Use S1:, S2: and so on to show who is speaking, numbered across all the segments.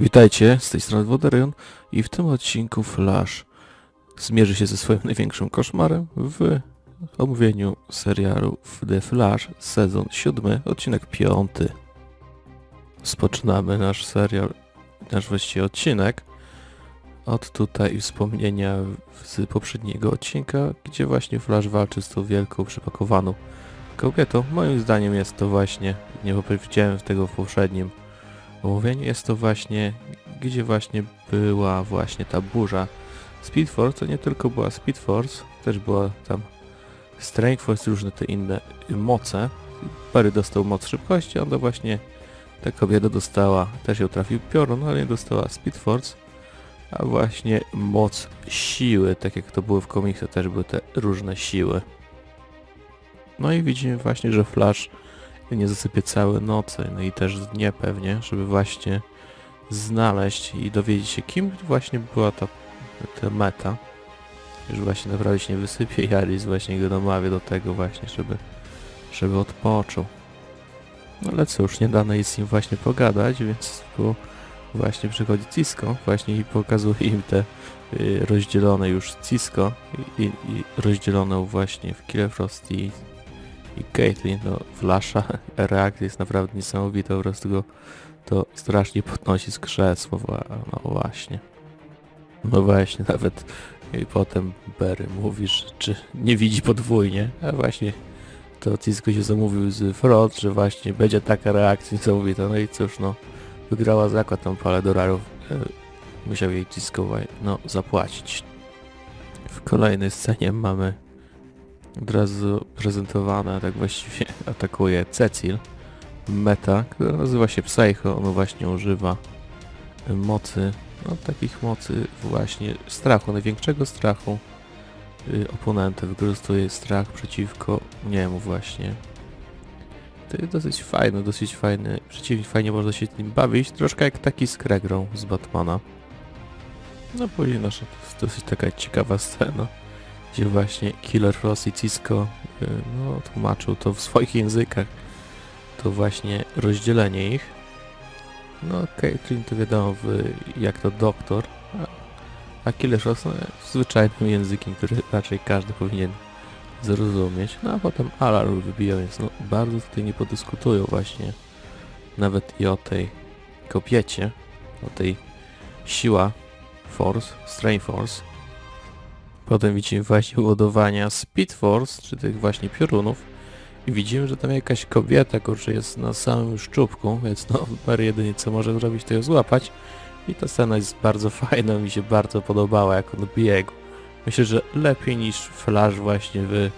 S1: Witajcie, z tej strony Woderion i w tym odcinku Flash zmierzy się ze swoim największym koszmarem w omówieniu serialu The Flash sezon 7, odcinek 5. Spoczynamy nasz serial, nasz właściwie odcinek od tutaj wspomnienia z poprzedniego odcinka, gdzie właśnie Flash walczy z tą wielką przypakowaną kobietą. Moim zdaniem jest to właśnie, nie powiedziałem tego w poprzednim omówieniu, jest to właśnie, gdzie właśnie była właśnie ta burza Speed Force, to nie tylko była Speed Force, też była tam Strength Force, różne te inne moce. Barry dostał moc szybkości, ona właśnie, ta kobieta dostała, też ją trafił piorun, ale nie dostała Speed Force, a właśnie moc siły, tak jak to było w komiksach, też były te różne siły. No i widzimy właśnie, że Flash nie zasypie całe noce, no i też dnie pewnie, żeby właśnie znaleźć i dowiedzieć się, kim właśnie była ta, ta meta. Już właśnie naprawdę się nie wysypie i Alice właśnie go namawia do tego właśnie, żeby, żeby odpoczął. No ale cóż, nie dane jest im właśnie pogadać, więc tu właśnie przychodzi Cisco właśnie i pokazuje im te y, rozdzielone już Cisco i, i, i rozdzielone właśnie w Killer Frost i i Caitlyn, no Flasha, reakcja jest naprawdę niesamowita, po prostu go to strasznie podnosi z krzesła, no właśnie. No właśnie, nawet i potem Berry mówisz, czy nie widzi podwójnie, a właśnie to Cisco się zamówił z Front, że właśnie będzie taka reakcja niesamowita, no i cóż, no wygrała zakład tam parę dolarów, e, musiał jej Cisco no zapłacić. W kolejnej scenie mamy od razu prezentowana, tak właściwie atakuje Cecil, meta, która nazywa się Psycho, ono właśnie używa y, mocy, no takich mocy właśnie strachu, największego strachu y, oponenta, wykorzystuje strach przeciwko niemu właśnie. To jest dosyć fajne, dosyć fajny przeciwnik, fajnie można się nim bawić, troszkę jak taki Skregrą z Batmana. No później nasza, to jest dosyć taka ciekawa scena gdzie właśnie Killer Frost i Cisco y, no, tłumaczył to w swoich językach, to właśnie rozdzielenie ich. No Caitlyn to wiadomo, w, jak to doktor, a, a Killer Frost no, zwyczajnym językiem, który raczej każdy powinien zrozumieć. No a potem alarm wybijał, więc no bardzo tutaj nie podyskutują właśnie nawet i o tej kobiecie, o tej siła Force, Strain Force, Potem widzimy właśnie ładowania Speed Force, czy tych właśnie piorunów. I widzimy, że tam jakaś kobieta, kurczę, jest na samym szczupku, więc no, Barry jedynie co może zrobić, to ją złapać. I ta scena jest bardzo fajna, mi się bardzo podobała, jak on biegł. Myślę, że lepiej niż Flash właśnie w,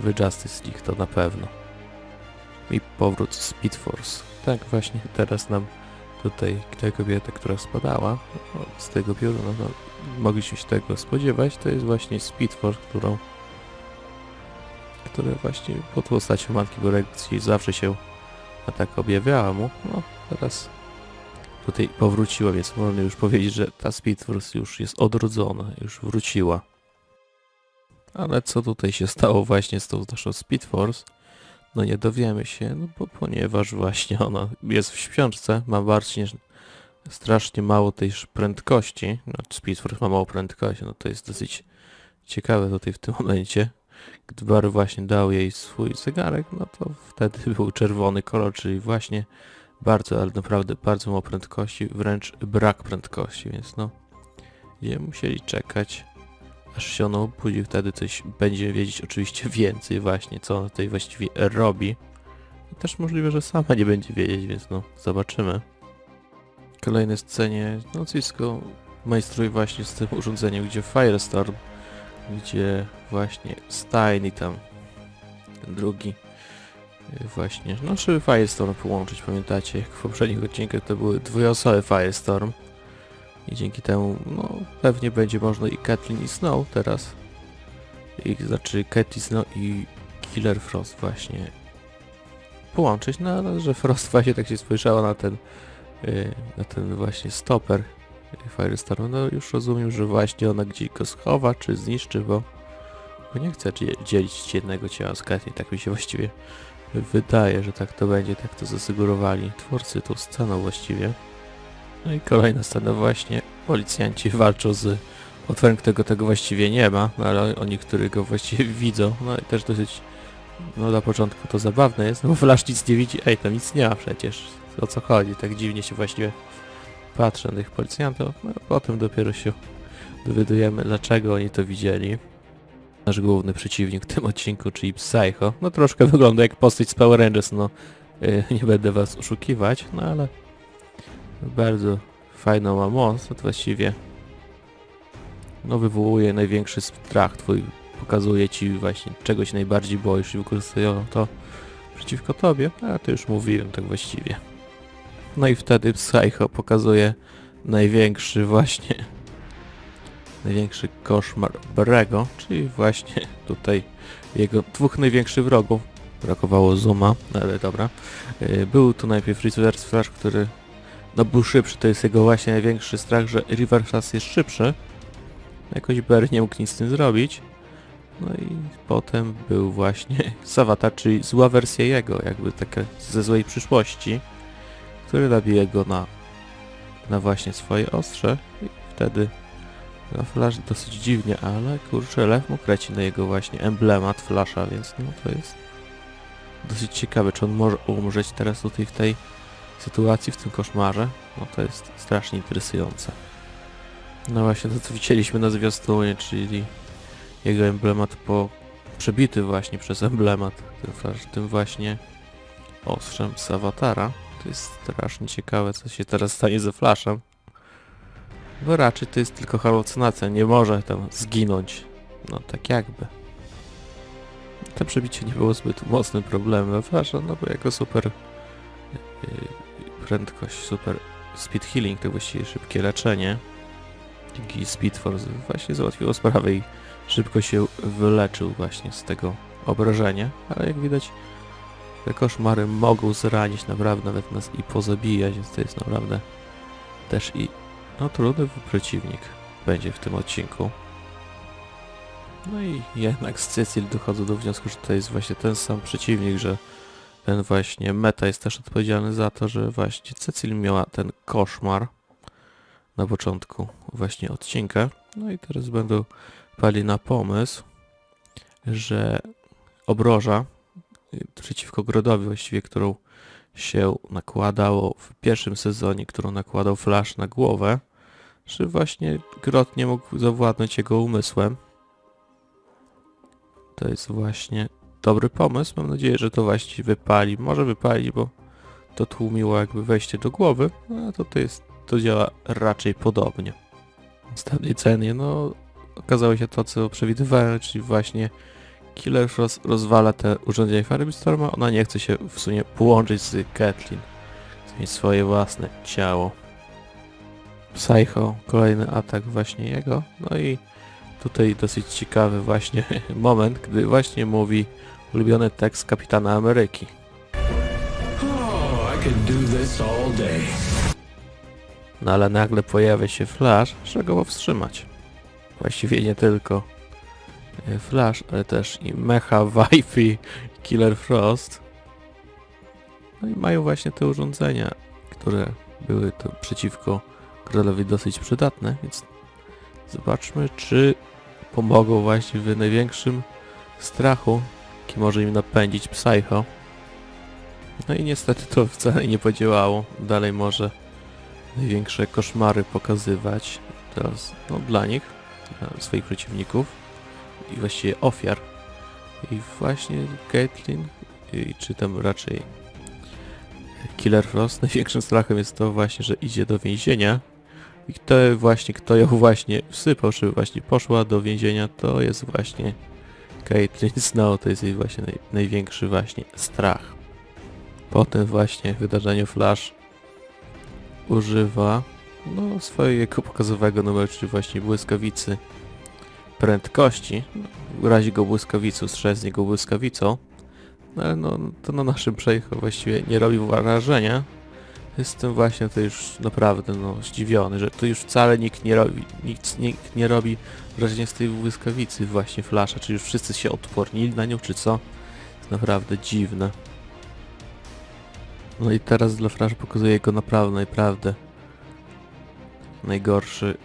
S1: w Justice League, to na pewno. I powrót Speed Force. Tak właśnie teraz nam tutaj ta kobieta, która spadała no, z tego pioruna, no, mogliśmy się tego spodziewać, to jest właśnie Speed Force, którą które właśnie pod postacią Matki Borekcji zawsze się tak objawiała mu. No, teraz tutaj powróciła, więc można już powiedzieć, że ta Speed Force już jest odrodzona, już wróciła. Ale co tutaj się stało właśnie z tą naszą Speed Force? No nie dowiemy się, no bo ponieważ właśnie ona jest w śpiączce, ma bardzo strasznie mało tej prędkości, no Speed Force ma mało prędkości, no to jest dosyć ciekawe tutaj w tym momencie. Gdy Barry właśnie dał jej swój zegarek, no to wtedy był czerwony kolor, czyli właśnie bardzo, ale naprawdę bardzo mało prędkości, wręcz brak prędkości, więc no będziemy musieli czekać aż się ono obudzi, wtedy coś będzie wiedzieć oczywiście więcej właśnie, co ona tutaj właściwie robi. I też możliwe, że sama nie będzie wiedzieć, więc no, zobaczymy. W kolejnej scenie, no Cisco majstruje właśnie z tym urządzeniem, gdzie Firestorm, gdzie właśnie Stein i tam ten drugi y, właśnie, no żeby Firestorm połączyć, pamiętacie, jak w poprzednich odcinkach to były dwuosoby Firestorm. I dzięki temu, no, pewnie będzie można i Kathleen i Snow teraz. I, znaczy Katy Snow i Killer Frost właśnie połączyć, no ale że Frost właśnie tak się spojrzała na ten, yy, na ten właśnie stoper yy, Firestorm, no już rozumiem, że właśnie ona gdzieś go schowa, czy zniszczy, bo, bo nie chce dzie- dzielić jednego ciała z Kathleen, tak mi się właściwie wydaje, że tak to będzie, tak to zasygurowali twórcy tą sceną właściwie. No i kolejna scena właśnie. Policjanci walczą z otworem, którego tego właściwie nie ma, ale oni, którzy go właściwie widzą. No i też dosyć, no na początku to zabawne jest, no bo Flash nic nie widzi, ej tam nic nie ma przecież. O co chodzi? Tak dziwnie się właściwie patrzy na tych policjantów, no potem dopiero się dowiadujemy, dlaczego oni to widzieli. Nasz główny przeciwnik w tym odcinku, czyli Psycho, no troszkę wygląda jak postać z Power Rangers, no yy, nie będę was oszukiwać, no ale bardzo fajną ma moc, właściwie no wywołuje największy strach twój, pokazuje ci właśnie czego się najbardziej boisz i wykorzystują to przeciwko tobie, a to już mówiłem tak właściwie. No i wtedy Psycho pokazuje największy właśnie największy koszmar Berego, czyli właśnie tutaj jego dwóch największych wrogów. Brakowało Zuma, ale dobra. Yy, Był tu najpierw Reverse Flash, który no był szybszy, to jest jego właśnie największy strach, że Reverse Flash jest szybszy. Jakoś Barry nie mógł nic z tym zrobić. No i potem był właśnie Savata, czyli zła wersja jego, jakby taka ze złej przyszłości, który nabije go na, na właśnie swoje ostrze i wtedy no Flash dosyć dziwnie, ale kurczę, lew mu kreci na jego właśnie emblemat Flasha, więc no to jest dosyć ciekawe, czy on może umrzeć teraz tutaj w tej sytuacji, w tym koszmarze. No to jest strasznie interesujące. No właśnie to co widzieliśmy na zwiastunie, czyli jego emblemat po przebity właśnie przez emblemat tym, tym właśnie ostrzem z awatara. To jest strasznie ciekawe, co się teraz stanie ze Flashem. Bo raczej to jest tylko halucynacja, nie może tam zginąć. No tak jakby. To przebicie nie było zbyt mocnym problemem Flasha, no bo jako super yy, prędkość, super speed healing, to właściwie szybkie leczenie. Dzięki Speed Force właśnie załatwiło sprawę i szybko się wyleczył właśnie z tego obrażenia, ale jak widać te koszmary mogą zranić naprawdę nawet nas i pozabijać, więc to jest naprawdę też i no trudny przeciwnik będzie w tym odcinku. No i jednak z Cecil dochodzę do wniosku, że to jest właśnie ten sam przeciwnik, że ten właśnie Meta jest też odpowiedzialny za to, że właśnie Cecil miała ten koszmar na początku właśnie odcinka. No i teraz będą pali na pomysł, że obroża przeciwko Grodowi właściwie, którą się nakładało w pierwszym sezonie, którą nakładał Flash na głowę, że właśnie Grot nie mógł zawładnąć jego umysłem. To jest właśnie dobry pomysł. Mam nadzieję, że to właśnie wypali. Może wypali, bo to tłumiło jakby wejście do głowy, no a to, to jest, to działa raczej podobnie. Tamtej cenie, no okazało się to, co przewidywałem, czyli właśnie Killer roz, rozwala te urządzenia Firestorma, ona nie chce się w sumie połączyć z Kathleen. Chce mieć swoje własne ciało. Psycho, kolejny atak właśnie jego, no i tutaj dosyć ciekawy właśnie moment, gdy właśnie mówi ulubiony tekst Kapitana Ameryki.
S2: Oh.
S1: No ale nagle pojawia się Flash, żeby go powstrzymać. Właściwie nie tylko e, Flash, ale też i Mecha, Vibe i Killer Frost. No i mają właśnie te urządzenia, które były to przeciwko Królowi dosyć przydatne, więc zobaczmy, czy pomogą właśnie w największym strachu, jaki może im napędzić Psycho. No i niestety to wcale nie podziałało. Dalej może największe koszmary pokazywać teraz no, dla nich, dla swoich przeciwników i właściwie ofiar. I właśnie Caitlyn, i, czy tam raczej Killer Frost, największym strachem jest to właśnie, że idzie do więzienia i kto właśnie, kto ją właśnie wsypał, czy właśnie poszła do więzienia, to jest właśnie Caitlyn Snow, to jest jej właśnie naj, największy właśnie strach. Po tym właśnie wydarzeniu Flash używa no, swojego pokazowego numeru, czyli właśnie błyskawicy prędkości. No, razi go błyskawicą, strzel z niego błyskawicą. No, ale no, to na naszym przejechał właściwie nie robi wrażenia. Jestem właśnie to już naprawdę no, zdziwiony, że tu już wcale nikt nie robi, nikt, nikt nie robi wrażenia z tej błyskawicy właśnie flasza, czy już wszyscy się odpornili na nią, czy co? Jest naprawdę dziwne. No i teraz dla Flash pokazuje go naprawdę, naprawdę najgorszy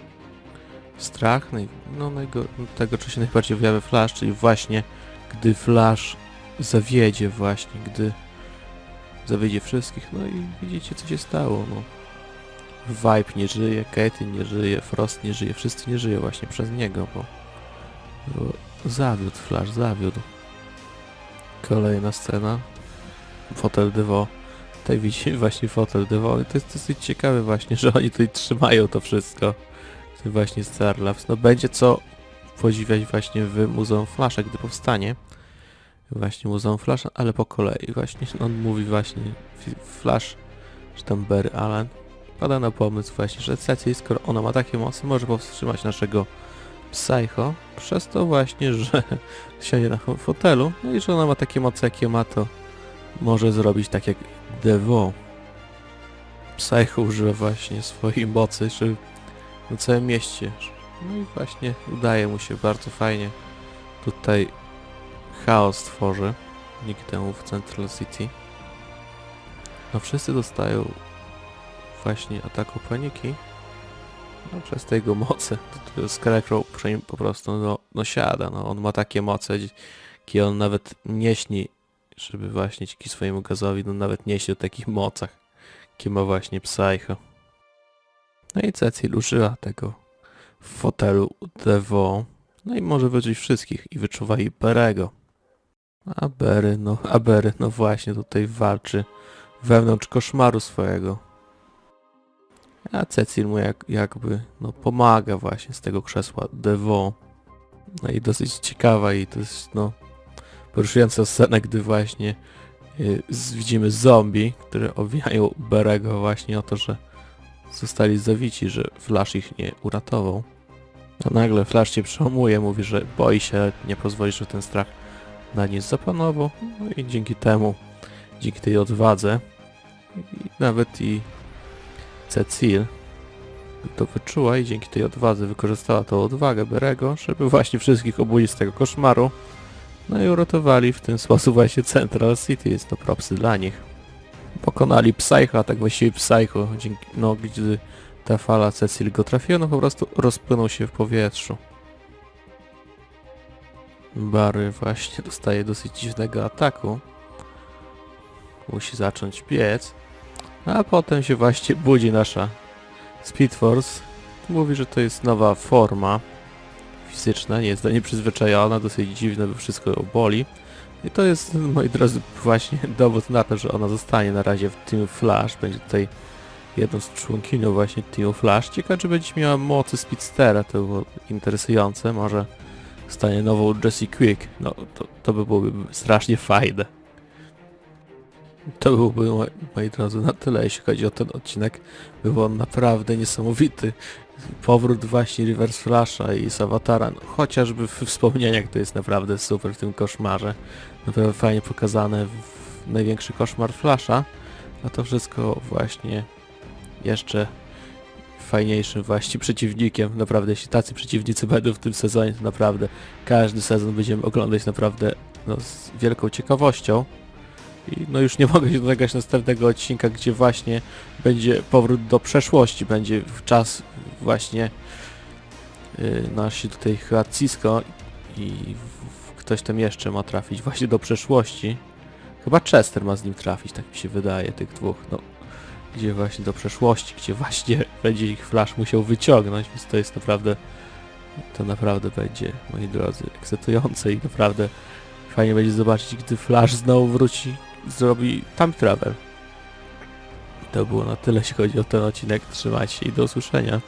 S1: strach, naj, no, najgo, no, tego, co się najbardziej objawia Flash, czyli właśnie gdy Flash zawiedzie właśnie, gdy zawiedzie wszystkich, no i widzicie co się stało, no. Vibe nie żyje, Katy nie żyje, Frost nie żyje, wszyscy nie żyją właśnie przez niego, bo, bo zawiódł Flash, zawiódł. Kolejna scena. Fotel Devo. Tutaj widzimy właśnie fotel i to jest dosyć ciekawe właśnie, że oni tutaj trzymają to wszystko. Ten właśnie Starlabs. No będzie co podziwiać właśnie w Muzeum Flasha, gdy powstanie. Właśnie Muzeum Flasha, ale po kolei. Właśnie on mówi właśnie Flash, czy tam Barry Allen pada na pomysł właśnie, że Cecil, skoro ona ma takie mocy, może powstrzymać naszego Psycho, przez to właśnie, że siedzi na fotelu, no i że ona ma takie moce, jakie ma, to może zrobić tak jak Devo. Psycho używa właśnie swojej mocy, czy na całym mieście. No i właśnie udaje mu się bardzo fajnie. Tutaj chaos tworzy dzięki temu w Central City. No wszyscy dostają właśnie ataku paniki. No przez te jego moce. Scarecrow po prostu no, no siada. No, on ma takie moce, jakie on nawet nie śni, żeby właśnie dzięki swojemu gazowi, no nawet nie śni o takich mocach, jakie ma właśnie Psycho. No i Cecil użyła tego w fotelu Devo. No i może wyczuć wszystkich i wyczuwa i Berego. A Bery, no, a Bery, no właśnie tutaj walczy wewnątrz koszmaru swojego. A Cecil mu jak, jakby no, pomaga właśnie z tego krzesła Devo. No i dosyć ciekawa i to jest no poruszająca scena, gdy właśnie y, widzimy zombie, które owijają Berego właśnie o to, że zostali zawici, że Flash ich nie uratował. A nagle Flash się przełamuje, mówi, że boi się, nie pozwoli, żeby ten strach na nic zapanował. No i dzięki temu, dzięki tej odwadze, i nawet i Cecil to wyczuła i dzięki tej odwadze wykorzystała tą odwagę Berego, żeby właśnie wszystkich obudzić z tego koszmaru. No i uratowali w ten sposób właśnie Central City, jest to propsy dla nich. Pokonali Psycho, a tak właściwie Psycho, dzięki, no gdy ta fala Cecil go trafiła, no po prostu rozpłynął się w powietrzu. Barry właśnie dostaje dosyć dziwnego ataku. Musi zacząć biec. A potem się właśnie budzi nasza Speed Force. Mówi, że to jest nowa forma fizyczna, nie jest do niej przyzwyczajona, dosyć dziwne, bo wszystko ją boli. I to jest, moi drodzy, właśnie dowód na to, że ona zostanie na razie w Team Flash. Będzie tutaj jedną z członkinią właśnie Team Flash. Ciekawe, czy będzie miała mocy Speedstera, to było interesujące. Może stanie nową Jessie Quick. No, to, to by byłoby strasznie fajne. To byłby, moi, drodzy, na tyle, jeśli chodzi o ten odcinek. Był on naprawdę niesamowity. Powrót właśnie Reverse Flasha i Savatara, no, chociażby w wspomnieniach to jest naprawdę super w tym koszmarze. Naprawdę fajnie pokazane największy koszmar Flasha, a to wszystko właśnie jeszcze fajniejszym właśnie przeciwnikiem. Naprawdę, jeśli tacy przeciwnicy będą w tym sezonie, to naprawdę każdy sezon będziemy oglądać naprawdę no, z wielką ciekawością. I no już nie mogę się doczekać następnego odcinka, gdzie właśnie będzie powrót do przeszłości, będzie w czas właśnie yy, nasi tutaj chyba Cisco i w, ktoś tam jeszcze ma trafić właśnie do przeszłości. Chyba Chester ma z nim trafić, tak mi się wydaje, tych dwóch, no gdzie właśnie do przeszłości, gdzie właśnie będzie ich Flash musiał wyciągnąć, więc to jest naprawdę, to naprawdę będzie, moi drodzy, ekscytujące i naprawdę fajnie będzie zobaczyć, gdy Flash znowu wróci, zrobi time travel. To było na tyle, jeśli chodzi o ten odcinek. Trzymajcie się i do usłyszenia.